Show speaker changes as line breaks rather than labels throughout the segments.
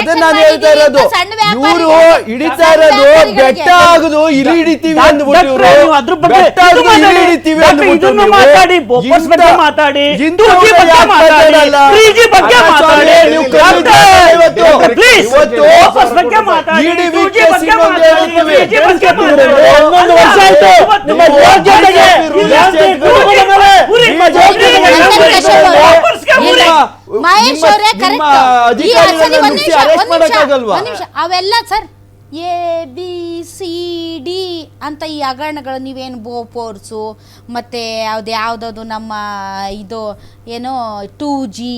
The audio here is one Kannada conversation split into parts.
ಅದನ್ನ ನಾನು ಹೇಳ್ತಾ ಇರೋದು ಇವರು ಹಿಡಿತಾ ಇರೋದು. ಬೆಟ್ಟ ಆಗುದು ಇಲಿ ಹಿಡಿತೀವಿ ಬೆಟ್ಟ ಆಗುದು
ಮಾತಾಡಿ.
ಹಿಡಿತೀವಿ
ಇದನ್ನು ಮಾತಾಡಿ, ಬೋಪರ್ಸ್ ಬಗ್ಗೆ ಮಾತಾಡಿ, ಬಗ್ಗೆ ಮಾತಾಡಿ? ಬಗ್ಗೆ ಮಾತಾಡಿ.
ಇವತ್ತು. ಇವತ್ತು
ಬಗ್ಗೆ ಮಾತಾಡಿ,
ಇಡೀ ವಿದ್ಯೆ
ಬಗ್ಗೆ ಮಾತಾಡಿ,
ಹೇಳ್ತೀವಿ. ವರ್ಷ ಆಯ್ತು. ನಿಮ್ಮ
ಇಲ್ಲ,
ನಿಮ್ಮ
ಉರಿ,
ನಂದನ್
ಉರಿ,
ಕಶ್ಯಪ್ ಅವರು.
ಬೋಪರ್ಸ್ಗೆ ಉರಿ.
ಇಲ್ಲ.
ನಿಮ್ಮ-
ಮಹೇಶ್ ಅವರೇ ಕರೆಕ್ಟ್ ಅವೆಲ್ಲ sir A B C D ಅಂತ ಈ ಹಗರಣಗಳು ನೀವೇನು ಬೋಪೋರ್ಸು ಮತ್ತು ಯಾವ್ದು ಯಾವುದಾದ್ರು ನಮ್ಮ ಇದು ಏನೋ ಟೂ ಜಿ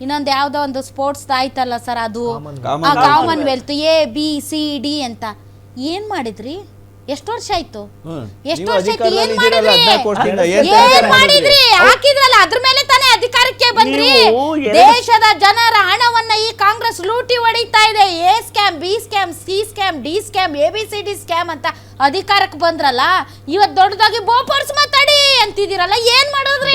ಇನ್ನೊಂದು ಯಾವುದೋ ಒಂದು ಸ್ಪೋರ್ಟ್ಸ್ ಆಯ್ತಲ್ಲ ಸರ್ ಅದು? Commonwealth A B C D ಅಂತ. ಏನು ಮಾಡಿದ್ರಿ? ಎಷ್ಟು ವರ್ಷ ಆಯ್ತು. ಎಷ್ಟು ವರ್ಷ ಆಯ್ತು? ಏನ್ ಮಾಡಿದ್ರಿ?
ಏನ್
ಮಾಡಿದ್ರಿ? ಹಾಕಿದ್ರಲ್ಲ ಅದ್ರ ಮೇಲೆ ತಾನೇ ಅಧಿಕಾರಕ್ಕೆ ಬಂದ್ರಿ. ದೇಶದ ಜನರ ಹಣವನ್ನ ಈ ಕಾಂಗ್ರೆಸ್ ಲೂಟಿ ಹೊಡಿತಾ ಇದೆ. A scam B scam C scam D scam A B C D scam ಅಂತ ಅಧಿಕಾರಕ್ಕೆ ಬಂದ್ರಲ್ಲ? ಇವತ್ ದೊಡ್ಡದಾಗಿ ಬೋಪರ್ಸ್ ಮಾತಾಡಿ ಅಂತಿದ್ದೀರಲ್ಲ? ಏನ್ ಮಾಡಿದ್ರಿ?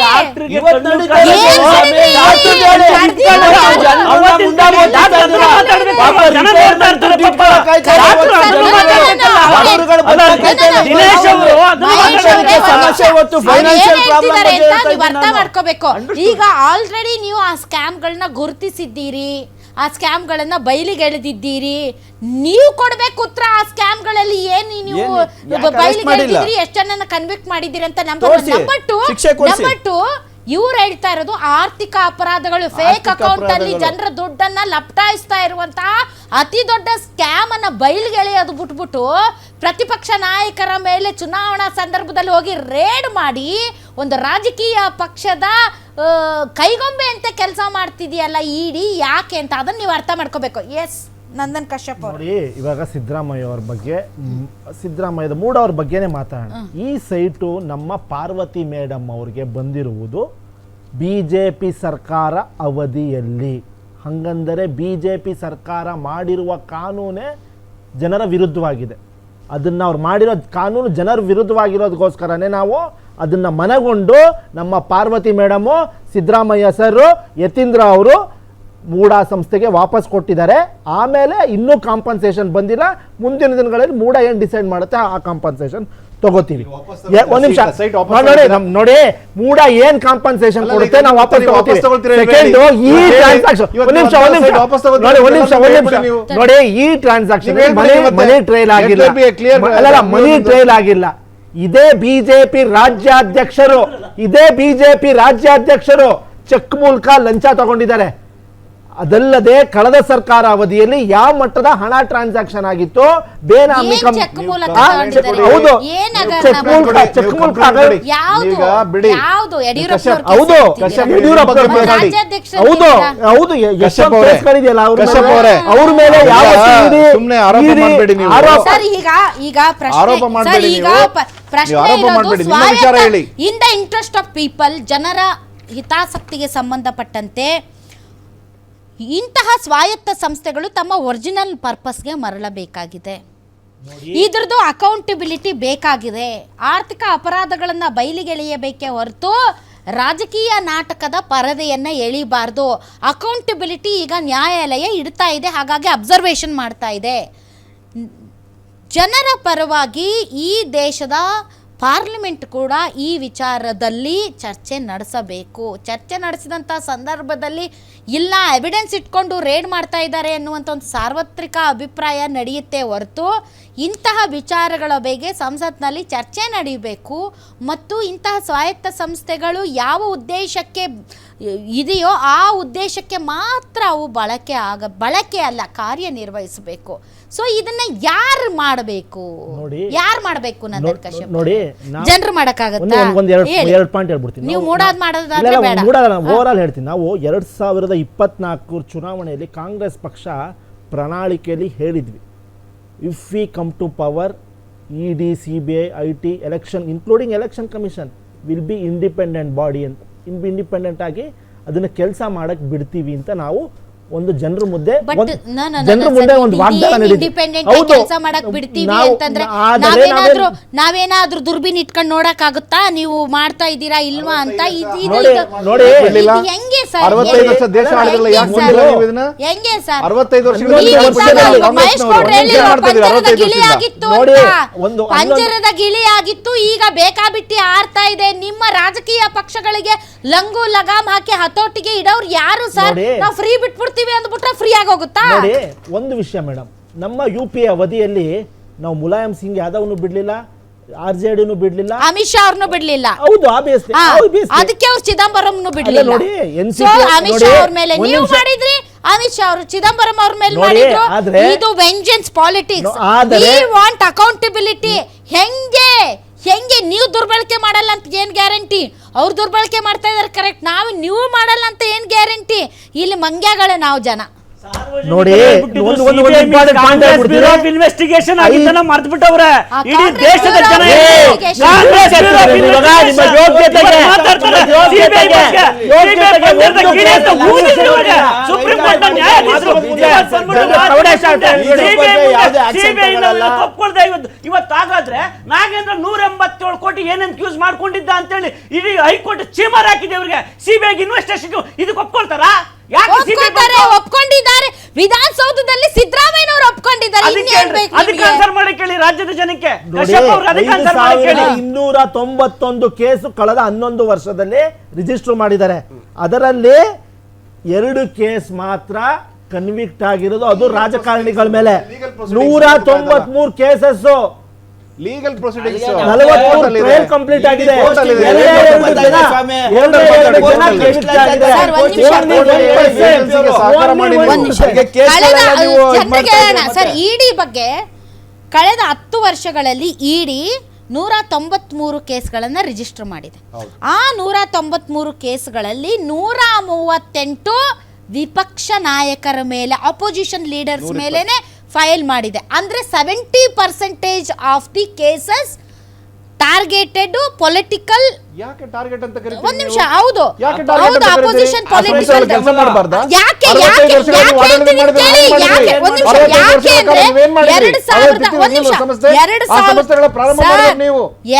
ಅರ್ಥ ಮಾಡ್ಕೋಬೇಕು. ಈಗ ಆಲ್ರೆಡಿ ನೀವು ಆ ಸ್ಕ್ಯಾಮ್ ಗಳನ್ನ ಗುರುತಿಸಿದ್ದೀರಿ. ಆ ಸ್ಕ್ಯಾಮ್ಗಳನ್ನ ಬಯಲಿಗೆಳೆದಿದ್ದೀರಿ ನೀವು ಕೊಡ್ಬೇಕು ಉತ್ತರ ಆ ಸ್ಕ್ಯಾಮ್ಗಳಲ್ಲಿ ಏನು ನೀವು ಬಯಲಿಗೆಳೆದಿದ್ದೀರಿ ಎಷ್ಟು ಜನನ ಕನ್ವಿಕ್ಟ್ ಮಾಡಿದ್ದೀರಿ ಅಂತ ನಂಬರ್
ತೋರ್ಸಿ.
ನಂಬರ್ ಟು
ಶಿಕ್ಷೆ
ನಂಬರ್ ಟು ಇವ್ರು ಹೇಳ್ತಾ ಇರೋದು ಆರ್ಥಿಕ ಅಪರಾಧಗಳು ಫೇಕ್ ಅಕೌಂಟ್ ಅಲ್ಲಿ. ಜನರ ದುಡ್ಡನ್ನ ಲಪ್ಟಾಯಿಸ್ತಾ ಇರುವಂತಹ ಅತಿ ದೊಡ್ಡ ಸ್ಕ್ಯಾಮ್ ಅನ್ನ ಬಯಲ್ಗೆಳೆಯೋದು ಬಿಟ್ಬಿಟ್ಟು ಪ್ರತಿಪಕ್ಷ ನಾಯಕರ ಮೇಲೆ ಚುನಾವಣಾ ಸಂದರ್ಭದಲ್ಲಿ ಹೋಗಿ ರೇಡ್ ಮಾಡಿ ಒಂದು ರಾಜಕೀಯ ಪಕ್ಷದ ಕೈಗೊಂಬೆ ಅಂತ ಕೆಲಸ ಮಾಡ್ತಿದೆಯಲ್ಲ ಇಡಿ ಯಾಕೆ ಅಂತ ಅದನ್ನ ನೀವು ಅರ್ಥ ಮಾಡ್ಕೋಬೇಕು. ಎಸ್ ನಂದನ್ ಕಶ್ಯಪ್ ಅವರು.
ನೋಡಿ ಇವಾಗ ಸಿದ್ದರಾಮಯ್ಯ ಅವ್ರ ಬಗ್ಗೆ ಸಿದ್ದರಾಮಯ್ಯದ ಮೂಡ್ ಅವ್ರ ಬಗ್ಗೆನೇ ಮಾತಾಡೋಣ. ಈ ಸೈಟು ನಮ್ಮ ಪಾರ್ವತಿ ಮೇಡಮ್ ಅವ್ರಿಗೆ ಬಂದಿರುವುದು ಬಿ ಜೆ ಪಿ ಸರ್ಕಾರ ಅವಧಿಯಲ್ಲಿ. ಹಂಗಂದರೆ ಬಿ ಜೆ ಪಿ ಸರ್ಕಾರ ಮಾಡಿರುವ ಕಾನೂನೇ ಜನರ ವಿರುದ್ಧವಾಗಿದೆ. ಅದನ್ನು ಅವ್ರು ಮಾಡಿರೋ ಕಾನೂನು ಜನರ ವಿರುದ್ಧವಾಗಿರೋದಕ್ಕೋಸ್ಕರನೇ ನಾವು ಅದನ್ನು ಮನಗೊಂಡು ನಮ್ಮ ಪಾರ್ವತಿ ಮೇಡಮು, ಸಿದ್ದರಾಮಯ್ಯ ಸರ್ ಯತೀಂದ್ರ ಅವರು ಮೂಡಾ ಸಂಸ್ಥೆಗೆ ವಾಪಸ್ ಕೊಟ್ಟಿದ್ದಾರೆ. ಆಮೇಲೆ ಇನ್ನೂ ಕಾಂಪನ್ಸೇಷನ್ ಬಂದಿಲ್ಲ. ಮುಂದಿನ ದಿನಗಳಲ್ಲಿ ಮೂಡ ಏನು ಡಿಸೈಡ್ ಮಾಡುತ್ತೆ ಆ ಕಾಂಪನ್ಸೇಷನ್ ತಗೋತೀವಿ. ಒಂದ್ ನಿಮಿಷ. ನೋಡಿ? ನಮ್ ನೋಡಿ ಮೂಡ ಏನ್ ಕಾಂಪನ್ಸೇಷನ್ ಕೊಡುತ್ತೆ ನಾವು ವಾಪಸ್ ತಗೋತೀವಿ. ಸೆಕೆಂಡ್ ಈ ಟ್ರಾನ್ಸಾಕ್ಷನ್ ಒಂದ್ ನಿಮಿಷ ಒಂದ್ ನಿಮಿಷ? ನೋಡಿ ಒಂದ್ ನಿಮಿಷ ಒಂದ್ ನಿಮಿಷ. ನೋಡಿ ಈ ಟ್ರಾನ್ಸಾಕ್ಷನ್ ಮನಿ ಟ್ರೈಲ್ ಆಗಿಲ್ಲ. ಅಲ್ಲ ಮನಿ ಟ್ರೈಲ್ ಆಗಿಲ್ಲ. ಇದೇ ಬಿಜೆಪಿ ರಾಜ್ಯಾಧ್ಯಕ್ಷರು. ಇದೇ ಬಿಜೆಪಿ ರಾಜ್ಯಾಧ್ಯಕ್ಷರು. ಚೆಕ್ ಮೂಲಕ ಲಂಚ ತಗೊಂಡಿದ್ದಾರೆ. ಅದಲ್ಲದೆ ಕಳೆದ ಸರ್ಕಾರ ಅವಧಿಯಲ್ಲಿ ಯಾವ ಮಟ್ಟದ ಹಣ ಟ್ರಾನ್ಸಾಕ್ಷನ್ ಆಗಿತ್ತು ಬೇನಾಮಿ ಹೌದು. ಚೆಕ್ ಮೂಲಕ ಚೆಕ್ ಮೂಲಕ
ಬಿಡಿ.
ಹೌದು. ಹೌದು. ಹೌದು. ಎಷ್ಟೊಂದು
ಅವರೇ,
ಮೇಲೆ-
ಅವರೇ.
ಅವ್ರ ಮೇಲೆ
ಈಗ
ಯಾವತ್ತೂ
ಸುಮ್ನೆ ಆರೋಪ
ಇಡಿ-
ನೀವು.
ಆರೋಪ-
ಸರ್ ಈಗ ಈಗ ಪ್ರಶ್ನೆ
ಆರೋಪ
ಸರ್
ಮಾಡ್ಬೇಡಿ
ಈಗ ಪ್ರಶ್ನೆ
ಆರೋಪ
ಇರೋದು
ಮಾಡ್ಬೇಡಿ, ವಿಚಾರ ಹೇಳಿ.
In the interest of people ಜನರ ಹಿತಾಸಕ್ತಿಗೆ ಸಂಬಂಧಪಟ್ಟಂತೆ ಇಂತಹ ಸ್ವಾಯತ್ತ ಸಂಸ್ಥೆಗಳು ತಮ್ಮ ಒರಿಜಿನಲ್ ಪರ್ಪಸ್ಗೆ ಮರಳಬೇಕಾಗಿದೆ. ಇದ್ರದ್ದು ಅಕೌಂಟಬಿಲಿಟಿ ಬೇಕಾಗಿದೆ. ಆರ್ಥಿಕ ಅಪರಾಧಗಳನ್ನು ಬಯಲಿಗೆಳೆಯಬೇಕೇ ಹೊರತು ರಾಜಕೀಯ ನಾಟಕದ ಪರದೆಯನ್ನು ಎಳಿಬಾರ್ದು. ಅಕೌಂಟಬಿಲಿಟಿ ಈಗ ನ್ಯಾಯಾಲಯ ಇಡ್ತಾ ಇದೆ ಹಾಗಾಗಿ ಅಬ್ಸರ್ವೇಷನ್ ಮಾಡ್ತಾ ಇದೆ. ಜನರ ಪರವಾಗಿ ಈ ದೇಶದ ಪಾರ್ಲಿಮೆಂಟ್ ಕೂಡ ಈ ವಿಚಾರದಲ್ಲಿ ಚರ್ಚೆ ನಡೆಸಬೇಕು. ಚರ್ಚೆ ನಡೆಸಿದಂಥ ಸಂದರ್ಭದಲ್ಲಿ ಇಲ್ಲ ಎವಿಡೆನ್ಸ್ ಇಟ್ಕೊಂಡು ರೇಡ್ ಮಾಡ್ತಾ ಇದ್ದಾರೆ ಅನ್ನುವಂಥ ಒಂದು ಸಾರ್ವತ್ರಿಕ ಅಭಿಪ್ರಾಯ ನಡೆಯುತ್ತೆ ಹೊರತು ಇಂತಹ ವಿಚಾರಗಳ ಬಗ್ಗೆ ಸಂಸತ್ನಲ್ಲಿ ಚರ್ಚೆ ನಡೆಯಬೇಕು ಮತ್ತು ಇಂತಹ ಸ್ವಾಯತ್ತ ಸಂಸ್ಥೆಗಳು ಯಾವ ಉದ್ದೇಶಕ್ಕೆ ಇದೆಯೋ ಆ ಉದ್ದೇಶಕ್ಕೆ ಮಾತ್ರ ಅವು ಬಳಕೆ ಆಗ ಬಳಕೆ ಅಲ್ಲ ಕಾರ್ಯನಿರ್ವಹಿಸಬೇಕು. ಸೊ ಇದನ್ನ ಯಾರು ಮಾಡಬೇಕು. ಯಾರು ಮಾಡಬೇಕು
ನೋಡ್-
ಜನರು ಮಾಡಕ್ಕಾಗತ್ತಾ?
ಎರಡು ಪಾಯಿಂಟ್ ಹೇಳ್ಬಿಡ್ತೀನಿ.
ನೀವು ಮೂಡಾದ್ ಮಾಡೋದಾದ್ರೆ ಬೇಡ.
ಓವರ್ ಆಲ್ ಹೇಳ್ತೀನಿ. ನಾವು ಎರಡ್ ಸಾವಿರದ ಇಪ್ಪತ್ನಾಲ್ಕು ಚುನಾವಣೆಯಲ್ಲಿ ಕಾಂಗ್ರೆಸ್ ಪಕ್ಷ ಪ್ರಣಾಳಿಕೆಯಲ್ಲಿ ಹೇಳಿದ್ವಿ. If we come to power E D C B I I T election including election commission will be independent body ಅಂತ. ಇನ್ ಇಂಡಿಪೆಂಡೆಂಟ್ ಆಗಿ ಅದನ್ನು ಕೆಲಸ ಮಾಡಕ್ಕೆ ಬಿಡ್ತೀವಿ ಅಂತ ನಾವು ಒಂದು ಜನರ ಮುಂದೆ
But
ಒಂದ್-
no, no, no,
ಜನರ ಮುಂದೆ ಒಂದು ವಾಗ್ದಾನ
ಆಗಿ ಕೆಲಸ ಮಾಡಕ್ ಬಿಡ್ತೀವಿ ಅಂತಂದ್ರೆ ನಾವೇನಾದ್ರೂ
ನಾವೇನ್-
ನಾವೇನಾದ್ರೂ ದುರ್ಬೀನ್ ಇಟ್ಕೊಂಡು ನೋಡಕ್ ಆಗುತ್ತಾ ನೀವು ಮಾಡ್ತಾ ಇದ್ದೀರಾ ಇಲ್ವಾ ಅಂತ
ನೋಡಿ.
ಹೆಂಗೆ ಸರ್?
ಅರವತ್ತೈದು ವರ್ಷ ದೇಶ ಆಳಿದ್ರಲ್ಲ,
ಹೆಂಗೆ
ಯಾಕೆ
ಸರ್? ಮಹೇಶ್ ಗೌಡ್ರು ಪಂಜರದ ಗಿಳಿ ಆಗಿತ್ತು
ನೋಡಿ, ಒಂದು-
ಪಂಜರದ ಗಿಳಿ ಆಗಿತ್ತು. ಈಗ ಬೇಕಾಬಿಟ್ಟಿ ಆರ್ತಾ ಇದೆ. ನಿಮ್ಮ ರಾಜಕೀಯ ಪಕ್ಷಗಳಿಗೆ ಲಂಗು ಲಗಾಮ್ ಹಾಕಿ ಹತೋಟಿಗೆ ಇಡೋರು ಯಾರು ಸರ್. ನಾವು ಫ್ರೀ ಬಿಟ್ಬಿಡ್ತೀವಿ ಅಂದ್ಬಿಟ್ರೆ ಫ್ರೀ ಹೋಗುತ್ತಾ?
ನೋಡಿ ಒಂದು ವಿಷಯ ಮೇಡಮ್. ನಮ್ಮ ಯು ಪಿ ಅವಧಿಯಲ್ಲಿ ನಾವು ಮುಲಾಯಂ ಸಿಂಗ್ ಯಾದವ್ನು ಬಿಡ್ಲಿಲ್ಲ ಆರ್ ಜೆ ಡಿನೂ ಬಿಡ್ಲಿಲ್ಲ.
ಅಮಿತ್ ಶಾ ಅವ್ರನ್ನು ಬಿಡ್ಲಿಲ್ಲ.
ಹೌದು ಆಬ್ವಿಯಸ್ಲಿ
ಆ, ಅದಕ್ಕೆ ಅವ್ರು ಚಿದಂಬರಂನು ಬಿಡ್ಲಿಲ್ಲ.
ನೋಡಿ, NCP
So, ಅಮಿತ್
ನೋಡಿ,
ಶಾ ಅವ್ರ ಮೇಲೆ
ಒಂದ್
ನೀವು
ನಿಮಿಷ.
ಮಾಡಿದ್ರಿ ಅಮಿತ್ ಶಾ ಅವರು ಚಿದಂಬರಂ ಅವ್ರ ಮೇಲೆ
ನೋಡಿ,
ಮಾಡಿದ್ರು.
ಆದ್ರೆ-
ಇದು ವೆಂಜೆನ್ಸ್ ಪಾಲಿಟಿಕ್ಸ್
ನೋ- ಆದರೆ-
ವಾಂಟ್ ಅಕೌಂಟಬಿಲಿಟಿ ಹೆಂಗೆ ಹೆಂಗೆ ನೀವು ದುರ್ಬಳಕೆ ಮಾಡಲ್ಲ ಅಂತ ಏನು ಗ್ಯಾರಂಟಿ? ಅವ್ರು ದುರ್ಬಳಕೆ ಮಾಡ್ತಾ ಇದ್ದಾರೆ ಕರೆಕ್ಟ್ ನಾವು ನೀವು ಮಾಡಲ್ಲ ಅಂತ ಏನು ಗ್ಯಾರಂಟಿ? ಇಲ್ಲಿ ಮಂಗ್ಯಗಳೇ ನಾವು ಜನ.
ನೋಡಿ, ಒಂದು- ಒಂದು-.
ಇನ್ವೆಸ್ಟಿಗೇಷನ್ ಆಗಿದ್ದನ್ನ ಮರ್ತು ಬಿಟ್ಟವ್ರೆ ಇಡೀ ದೇಶದ ಜನ
of investigation.
Congress bureau of
ಇವಾಗ ನಿಮ್ಮ ಯೋಗ್ಯತೆಗೆ-
ಇವತ್ತು ಮಾತಾಡ್ತಾರೆ.
ಸಿಬಿಐ ಯೋಗ್ಯತೆಗೆ-
CBI ಬಗ್ಗೆ.
ಯೋಗ್ಯತೆಗೆ
CBI ಬಂದಿರೋದು
ಒಂದು
ಅಂತ
ಒಂದು
ಊದಿದ್ರು ಇವ್ರಿಗೆ.
ಒಂದು
ಸುಪ್ರೀಂ ಕೋರ್ಟ್ನ
ಒಂದು
ನ್ಯಾಯಾಧೀಶರು
ಒಂದು
ಇವತ್ತು ಬಂದ್ಬಿಟ್ಟು
ಒಂದು
ಮಾತು
ಪ್ರೌಢ ಶಾಲೆ
ಮಾಡ್ತಾರೆ.
ಇದ್ರ
CBI
ಬಗ್ಗೆ
ಮುಂದೆ
ಯಾವುದೇ action
CBI ನ
ತಗೊಳ್ಳಲ್ಲ.
ಒಪ್ಕೊಳ್ದೆ ಇವತ್ತು ಇವತ್ತು ನಾಗೇಂದ್ರ ನೂರ ಎಂಬತ್ತೇಳು ಕೋಟಿ ಏನೇನ್ ಕ್ಯೂಸ್ ಮಾಡ್ಕೊಂಡಿದ್ದ ಅಂತೇಳಿ ಇಡೀ ಹೈಕೋರ್ಟ್ ಚೀಮರ್ ಹಾಕಿದೆ ಇವ್ರಿಗೆ ಸಿಬಿಐಗೆ ಇನ್ವೆಸ್ಟೇಷನ್ ಇದಕ್ಕೆ ಒಪ್ಕೊಳ್ತಾರಾ ಯಾಕೆ ಸಿಬಿಐ
ವಿಧಾನಸೌಧದಲ್ಲಿ ಸಿದ್ದರಾಮಯ್ಯನವರು ಒಪ್ಕೊಂಡಿದ್ದಾರೆ.
ಅದಕ್ಕೆ
ಇನ್ನೇನ್ ಬೇಕು
ಅದಕ್ಕೆ
ನಿಮ್ಗೆ?
ಆನ್ಸರ್ ಮಾಡಿ ಕೇಳಿ ರಾಜ್ಯದ ಜನಕ್ಕೆ. ಕಶ್ಯಪ್ ಅವ್ರು ಅದಕ್ಕೆ ಆನ್ಸರ್ ಮಾಡಿ ಕೇಳಿ.
ಇನ್ನೂರ ತೊಂಬತ್ತೊಂದು ಕೇಸು ಕಳೆದ ಹನ್ನೊಂದು ವರ್ಷದಲ್ಲಿ ರಿಜಿಸ್ಟರ್ ಮಾಡಿದ್ದಾರೆ. ಅದರಲ್ಲಿ ಎರಡು ಕೇಸ್ ಮಾತ್ರ ಕನ್ವಿಕ್ಟ್ ಆಗಿರೋದು. ಅದು ರಾಜಕಾರಣಿಗಳ ಮೇಲೆ.
Legal proceedings.
ನೂರ ತೊಂಬತ್ ಮೂರು cases
legal proceedings
trial complete ಆಗಿದೆ.
ಸರ್. ಇಡಿ ಬಗ್ಗೆ ಕಳೆದ ಹತ್ತು ವರ್ಷಗಳಲ್ಲಿ ಇಡಿ ನೂರ ತೊಂಬತ್ಮೂರು ಕೇಸ್ಗಳನ್ನ ರಿಜಿಸ್ಟರ್ ಮಾಡಿದೆ. ಆ ನೂರ ತೊಂಬತ್ಮೂರು ಕೇಸ್ಗಳಲ್ಲಿ ನೂರ ಮೂವತ್ತೆಂಟು ವಿಪಕ್ಷ ನಾಯಕರ ಮೇಲೆ ಅಪೋಸಿಷನ್ ಲೀಡರ್ಸ್ ಮೇಲೇನೆ ಫೈಲ್ ಮಾಡಿದೆ. ಅಂದರೆ seventy percentage of the cases targeted political ಒಂದ್ ನಿಮಿಷ ಹೌದು. ಹೌದು? ಅಪೋಸಿಷನ್ ಪೊಲಿಟಿಕಲ್ ಯಾಕೆ ಯಾಕೆ ಯಾಕೆ ಕೇಳಿ, ಯಾಕೆ ಒಂದ್ ನಿಮಿಷ ಯಾಕೆ ಅಂದ್ರೆ ಎರಡ್ ಸಾವಿರದ ಒಂದ್ ನಿಮಿಷ? ಎರಡು ಸಾವಿರದ.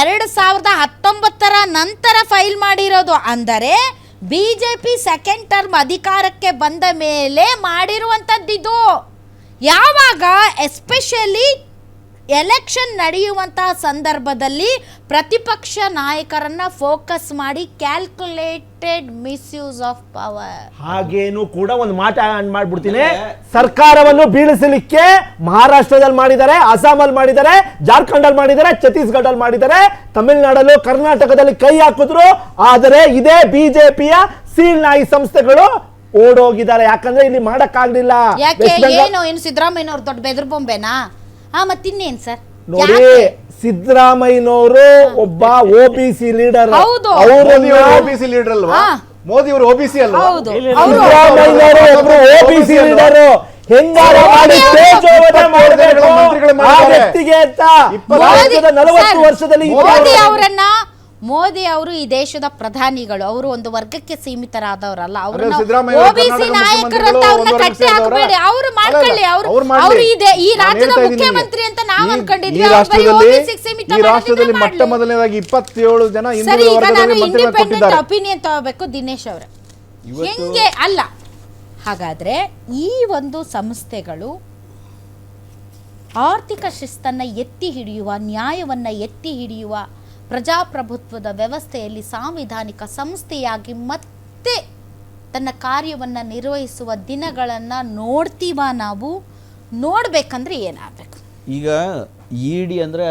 ಎರಡು ಸಾವಿರದ ಹತ್ತೊಂಬತ್ತರ ನಂತರ ಫೈಲ್ ಮಾಡಿರೋದು. ಅಂದರೆ ಬಿಜೆಪಿ ಸೆಕೆಂಡ್ ಟರ್ಮ್ ಅಧಿಕಾರಕ್ಕೆ ಬಂದ ಮೇಲೆ ಮಾಡಿರುವಂತದ್ದಿದು ಯಾವಾಗ ಎಸ್ಪೆಷಲಿ ಎಲೆಕ್ಷನ್ ನಡೆಯುವಂತಹ ಸಂದರ್ಭದಲ್ಲಿ ಪ್ರತಿಪಕ್ಷ ನಾಯಕರನ್ನ ಫೋಕಸ್ ಮಾಡಿ ಕ್ಯಾಲ್ಕುಲೇಟೆಡ್ ಮಿಸ್ಯೂಸ್ ಆಫ್ ಪವರ್
ಹಾಗೇನು ಕೂಡ ಒಂದು ಮಾಟ ಆಡ್ ಮಾಡ್ಬಿಡ್ತೀನಿ. ಸರ್ಕಾರವನ್ನು ಬೀಳಿಸಲಿಕ್ಕೆ ಮಹಾರಾಷ್ಟ್ರದಲ್ಲಿ ಮಾಡಿದ್ದಾರೆ ಅಸ್ಸಾಮಲ್ಲಿ ಮಾಡಿದ್ದಾರೆ ಜಾರ್ಖಂಡ್ ಅಲ್ಲಿ ಮಾಡಿದ್ದಾರೆ ಛತ್ತೀಸ್ಗಢ ಅಲ್ಲಿ ಮಾಡಿದ್ದಾರೆ ತಮಿಳುನಾಡಲ್ಲೂ ಕರ್ನಾಟಕದಲ್ಲಿ ಕೈ ಹಾಕಿದ್ರು. ಆದರೆ ಇದೇ ಬಿಜೆಪಿಯ ಸೀಲ್ ನಾಯಿ ಸಂಸ್ಥೆಗಳು ಓಡೋಗಿದ್ದಾರೆ. ಯಾಕಂದ್ರೆ ಇಲ್ಲಿ ಮಾಡಕ್ಕಾಗ್ಲಿಲ್ಲ.
ಯಾಕೆ?
ವೆಸ್ಟ್ ಬೆಂಗಾಲ್-
ಏನು? ಏನು ಸಿದ್ದರಾಮಯ್ಯನವ್ರು ದೊಡ್ಡ ಬೆದ್ರ ಬೊಂಬೆನಾ? ಹಾ ಮತ್ತಿನ್ನೇನ್ ಸರ್?
ನೋಡಿ ಸಿದ್ದರಾಮಯ್ಯನವರು ಒಬ್ಬ ಒ ಬಿ ಸಿ ಲೀಡರ್
ಹೌದು.
ಮೋದಿ ಅವರು ಓಬಿಸಿ ಲೀಡರ್ ಅಲ್ವಾ?
ಹಾ.
ಮೋದಿ ಅವರು ಓಬಿಸಿ ಅಲ್ವಾ?
ಹೌದು. ಅವರು
ಸಿದ್ದರಾಮಯ್ಯನವರು ಒಬ್ರು ಓಬಿಸಿ ಲೀಡರ್ ಹೆಂಗಾರ ಮಾಡಿ ತೇಜೋವಧೆ ಮಾಡಬೇಕು.
ಮಂತ್ರಿಗಳು
ಆ
ಮಾಡಿದ್ದಾರೆ.
ವ್ಯಕ್ತಿಗೆ ಅಂತ
ಇಪ್ಪತ್ತು
ಭಾರತದ ನಲವತ್ತು
ಸರ್,
ವರ್ಷದಲ್ಲಿ ಈ
ಮೋದಿ ಅವರನ್ನ ಮೋದಿ ಅವರು ಈ ದೇಶದ ಪ್ರಧಾನಿಗಳು ಅವರು ಒಂದು ವರ್ಗಕ್ಕೆ ಸೀಮಿತರಾದವರಲ್ಲ. ಅವ್ರನ್ನ
ಅವರು
ಓಬಿಸಿ ನಾಯಕರು ಅಂತ ಅವ್ರನ್ನ ಕಟ್ಟಿ ಹಾಕಬೇಡಿ? ಅವರು ಮಾಡ್ಕೊಳ್ಳಿ. ಅವರು
ಅವ್ರು
ಇದೆ. ಈ ರಾಜ್ಯದ ಮುಖ್ಯಮಂತ್ರಿ ಅಂತ ನಾವು ಅನ್ಕೊಂಡಿದ್ವಿ.
ಈ ರಾಷ್ಟ್ರದಲ್ಲಿ ಮೊಟ್ಟ ಮೊದಲನೇದಾಗಿ ಇಪ್ಪತ್ತೇಳು ಜನ
ಸರಿ ಈಗ ನಾನು ಇಂಡಿಪೆಂಡೆಂಟ್ ಒಪಿನಿಯನ್ ತಗೋಬೇಕು ದಿನೇಶ್ ಅವರ. ಹೆಂಗೆ? ಅಲ್ಲ. ಹಾಗಾದ್ರೆ ಈ ಒಂದು ಸಂಸ್ಥೆಗಳು ಆರ್ಥಿಕ ಶಿಸ್ತನ್ನ ಎತ್ತಿ ಹಿಡಿಯುವ ನ್ಯಾಯವನ್ನ ಎತ್ತಿ ಹಿಡಿಯುವ ಪ್ರಜಾಪ್ರಭುತ್ವದ ವ್ಯವಸ್ಥೆಯಲ್ಲಿ ಸಾಂವಿಧಾನಿಕ ಸಂಸ್ಥೆಯಾಗಿ ಮತ್ತೆ ತನ್ನ ಕಾರ್ಯವನ್ನು ನಿರ್ವಹಿಸುವ ದಿನಗಳನ್ನು ನೋಡ್ತೀವ ನಾವು? ನೋಡಬೇಕಂದ್ರೆ ಏನಾಗಬೇಕು?
ಈಗ ಇ ಡಿ ಅಂದರೆ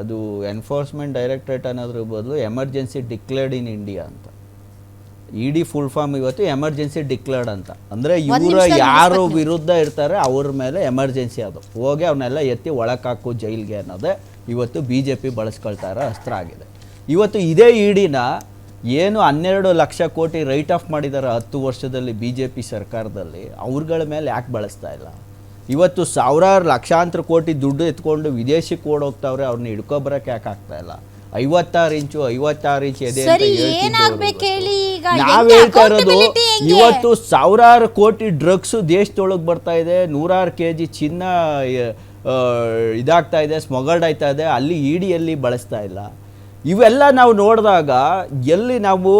ಅದು ಎನ್ಫೋರ್ಸ್ಮೆಂಟ್ ಡೈರೆಕ್ಟರೇಟ್ ಅನ್ನೋದ್ರ ಬದಲು ಎಮರ್ಜೆನ್ಸಿ ಡಿಕ್ಲೇರ್ಡ್ ಇನ್ ಇಂಡಿಯಾ ಅಂತ. ಇ ಡಿ ಫುಲ್ ಫಾರ್ಮ್ ಇವತ್ತು ಎಮರ್ಜೆನ್ಸಿ ಡಿಕ್ಲೇರ್ಡ್ ಅಂತ. ಅಂದರೆ ಇವರ ಯಾರು ವಿರುದ್ಧ ಇರ್ತಾರೆ ಅವ್ರ ಮೇಲೆ ಎಮರ್ಜೆನ್ಸಿ ಅದು. ಹೋಗಿ ಅವನ್ನೆಲ್ಲ ಎತ್ತಿ ಒಳಕಾಕು ಜೈಲ್ಗೆ ಅನ್ನೋದೇ ಇವತ್ತು ಬಿ ಜೆ ಪಿ ಬಳಸ್ಕೊಳ್ತಾ ಇರೋ ಅಸ್ತ್ರ ಆಗಿದೆ. ಇವತ್ತು ಇದೇ ಇಡಿನ ಡಿನ ಏನು ಹನ್ನೆರಡು ಲಕ್ಷ ಕೋಟಿ ರೈಟ್ ಆಫ್ ಮಾಡಿದ್ದಾರೆ ಹತ್ತು ವರ್ಷದಲ್ಲಿ ಬಿ ಜೆ ಪಿ ಸರ್ಕಾರದಲ್ಲಿ ಅವ್ರಗಳ ಮೇಲೆ ಯಾಕೆ ಬಳಸ್ತಾ ಇಲ್ಲ? ಇವತ್ತು ಸಾವಿರಾರು ಲಕ್ಷಾಂತರ ಕೋಟಿ ದುಡ್ಡು ಎತ್ಕೊಂಡು ವಿದೇಶಕ್ಕೆ ಓಡೋಗ್ತಾವ್ರೆ ಅವ್ರನ್ನ ಹಿಡ್ಕೊಬರಕ್ಕೆ ಯಾಕೆ ಆಗ್ತಾಯಿಲ್ಲ ಇಲ್ಲ? ಐವತ್ತಾರು ಇಂಚು ಐವತ್ತಾರು ಇಂಚು ಇದೆ ಅಂತ
ಸರಿ
ಹೇಳ್ತಿದ್ದವ್ರು
ಏನಾಗ್ಬೇಕು. ಹೇಳಿ ಈಗ?
ನಾವ್ ಹೇಳ್ತಾ ಇರೋದು ಇವತ್ತು ಸಾವಿರಾರು ಕೋಟಿ ಡ್ರಗ್ಸ್ ದೇಶದೊಳಗೆ ಬರ್ತಾ ಇದೆ ನೂರಾರು ಕೆ ಜಿ ಚಿನ್ನ ಇದಾಗ್ತಾ ಇದೆ ಸ್ಮಗಲ್ಡ್ ಆಯ್ತಾ ಇದೆ ಅಲ್ಲಿ ಇಡಿಯಲ್ಲಿ ಬಳಸ್ತಾ ಇಲ್ಲ. ಇವೆಲ್ಲ ನಾವು ನೋಡಿದಾಗ ಎಲ್ಲಿ ನಾವು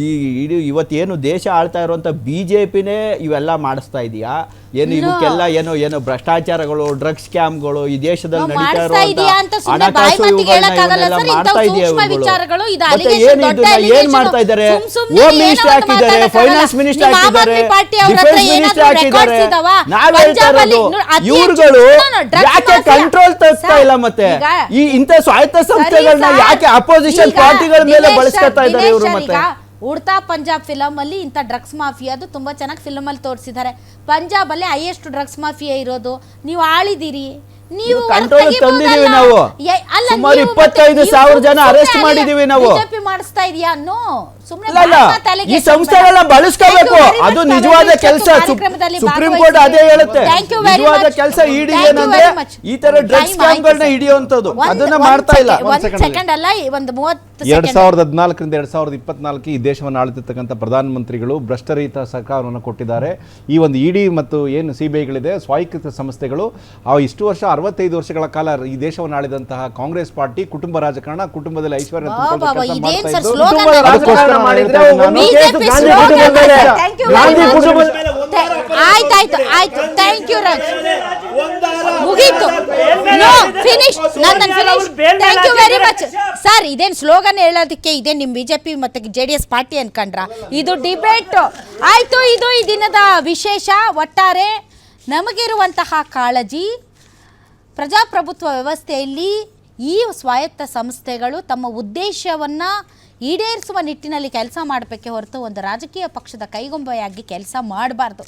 ಈ ಇಡೀ ಇವತ್ತೇನು ದೇಶ ಆಳ್ತಾ ಇರುವಂಥ ಬಿ ಜೆ ಪಿನೇ ಇವೆಲ್ಲ ಮಾಡಿಸ್ತಾ ಇದೆಯಾ? ಏನು ಇವಕ್ಕೆಲ್ಲ ಏನು ಏನು ಭ್ರಷ್ಟಾಚಾರಗಳು ಡ್ರಗ್ಸ್ ಸ್ಕ್ಯಾಮ್ಗಳು ಈ ದೇಶದಲ್ಲಿ ನಡೀತಾ ಇರುವಂತ ಹಣಕಾಸು ಇವುಗಳನ್ನ ಮಾಡ್ತಾ ಇದೆಯಾ ಇವುಗಳು? ಮತ್ತೆ
allegation,
ಏನು ಮಾಡ್ತಾ ಇದ್ದಾರೆ ಹೋಮ್ ಮಿನಿಸ್ಟರ್ ಹಾಕಿದ್ದಾರೆ ಫೈನಾನ್ಸ್ ಮಿನಿಸ್ಟರ್ ಹಾಕಿದ್ದಾರೆ ಡಿಫೆನ್ಸ್ ಮಿನಿಸ್ಟರ್ ಹಾಕಿದ್ದಾರೆ. ನಾವು ಹೇಳ್ತಾ ಇರೋದು ಇವ್ರುಗಳು ಯಾಕೆ ಕಂಟ್ರೋಲ್ ತರ್ತಾ ಇಲ್ಲ ಮತ್ತೆ? ಈ ಇಂಥ ಸ್ವಾಯತ್ತ ಸಂಸ್ಥೆಗಳನ್ನ ಯಾಕೆ ಅಪೋಸಿಷನ್ ಪಾರ್ಟಿಗಳ ಮೇಲೆ ಬಳಸ್ಕೊತಾ ಇದ್ದಾರೆ ಇವರು ಮತ್ತೆ
ಉಡ್ತಾ ಪಂಜಾಬ್ ಫಿಲಮ್ ಅಲ್ಲಿ ಇಂಥ ಡ್ರಗ್ಸ್ ಮಾಫಿಯಾ ಅದು ತುಂಬಾ ಚೆನ್ನಾಗಿ ಫಿಲಮ್ ಅಲ್ಲಿ ತೋರಿಸಿದ್ದಾರೆ ಪಂಜಾಬ್ ಅಲ್ಲಿ ಹೈಯೆಸ್ಟ್ ಡ್ರಗ್ಸ್ ಮಾಫಿಯಾ ಇರೋದು ನೀವು ಆಳಿದಿರಿ ನೀವು
control ತಂದಿದೀವಿ ನಾವು. ಸುಮಾರು ಇಪ್ಪತ್ತೈದು ಸಾವಿರ ಜನ
ಅರೆಸ್ಟ್
ಮಾಡಿದೀವಿ ನಾವು.
ಬಿಜೆಪಿ ಮಾಡಿಸ್ತಾ ಇದೆಯಾ ನೋ ಸುಮ್ಮನೆ
ಇಲ್ಲ, ಇಲ್ಲ. ಈ ಸಂಸ್ಥೆಗಳನ್ನ ಬಳಸ್ಕೋಬೇಕು. ಅದು ನಿಜವಾದ ಕೆಲಸ. ಸುಪ್ರೀಂ ಕೋರ್ಟ್ ಅದೇ ಹೇಳುತ್ತೆ. ನಿಜವಾದ ಕೆಲಸ ಇಡಿ ಏನಂದ್ರೆ ಈ ತರ ಡ್ರಗ್ಸ್ ಸ್ಕ್ಯಾಮ್ಗಳನ್ನ ಹಿಡಿಯುವಂತದ್ದು ಅದನ್ನ ಮಾಡ್ತಾ ಇಲ್ಲ.
ಸೆಕೆಂಡ್ ಅಲ್ಲ ಒಂದು ಮೂವತ್ತು
ಎರಡ್. ಸಾವಿರದ ಹದಿನಾಲ್ಕರಿಂದ ಎರಡ್ ಸಾವಿರದ ಇಪ್ಪತ್ನಾಲ್ಕು ಈ ದೇಶವನ್ನು ಆಳುತ್ತಿರ್ತಕ್ಕಂಥ ಪ್ರಧಾನಮಂತ್ರಿಗಳು ಭ್ರಷ್ಟರಹಿತ ಸರ್ಕಾರವನ್ನು ಕೊಟ್ಟಿದ್ದಾರೆ. ಈ ಒಂದು ಇಡಿ ಮತ್ತು ಏನು ಸಿಬಿಐಗಳಿದೆ ಸ್ವಾಯತ್ತ ಸಂಸ್ಥೆಗಳು ಆ ಇಷ್ಟು ವರ್ಷ ಅರವತ್ತೈದು ವರ್ಷಗಳ ಕಾಲ ಈ ದೇಶವನ್ನು ಆಳಿದಂತಹ ಕಾಂಗ್ರೆಸ್ ಪಾರ್ಟಿ ಕುಟುಂಬ ರಾಜಕಾರಣ ಕುಟುಂಬದಲ್ಲಿ ಐಶ್ವರ್ಯ
ಮಾಡಿದ್ರೆ ಗಾಂಧಿ ಕುಟುಂಬದ ಮೇಲೆ. ಗಾಂಧಿ
much.
ಕುಟುಂಬದ
ಆಯ್ತಾಯ್ತು ಆಯ್ತು. ಥ್ಯಾಂಕ್ ಯು ಮುಗೀತು. ನೋ ಫಿನಿಶ್ ನನ್ನ finish thank you very much sir ಇದೇನು ಸ್ಲೋಗನ್ ಹೇಳೋದಕ್ಕೆ ಇದೇ ನಿಮ್ಮ ಬಿಜೆಪಿ ಮತ್ತು ಜೆ ಡಿ ಎಸ್ ಪಾರ್ಟಿ ಅನ್ಕಂಡ್ರ? ಇದು ಡಿಬೇಟ್ ಆಯ್ತು ಇದು ಈ ದಿನದ ವಿಶೇಷ. ಒಟ್ಟಾರೆ ನಮಗಿರುವಂತಹ ಕಾಳಜಿ ಪ್ರಜಾಪ್ರಭುತ್ವ ವ್ಯವಸ್ಥೆಯಲ್ಲಿ ಈ ಸ್ವಾಯತ್ತ ಸಂಸ್ಥೆಗಳು ತಮ್ಮ ಉದ್ದೇಶವನ್ನು ಈಡೇರಿಸುವ ನಿಟ್ಟಿನಲ್ಲಿ ಕೆಲಸ ಮಾಡಬೇಕೆ ಹೊರತು ಒಂದು ರಾಜಕೀಯ ಪಕ್ಷದ ಕೈಗೊಂಬೆಯಾಗಿ ಕೆಲಸ ಮಾಡಬಾರ್ದು.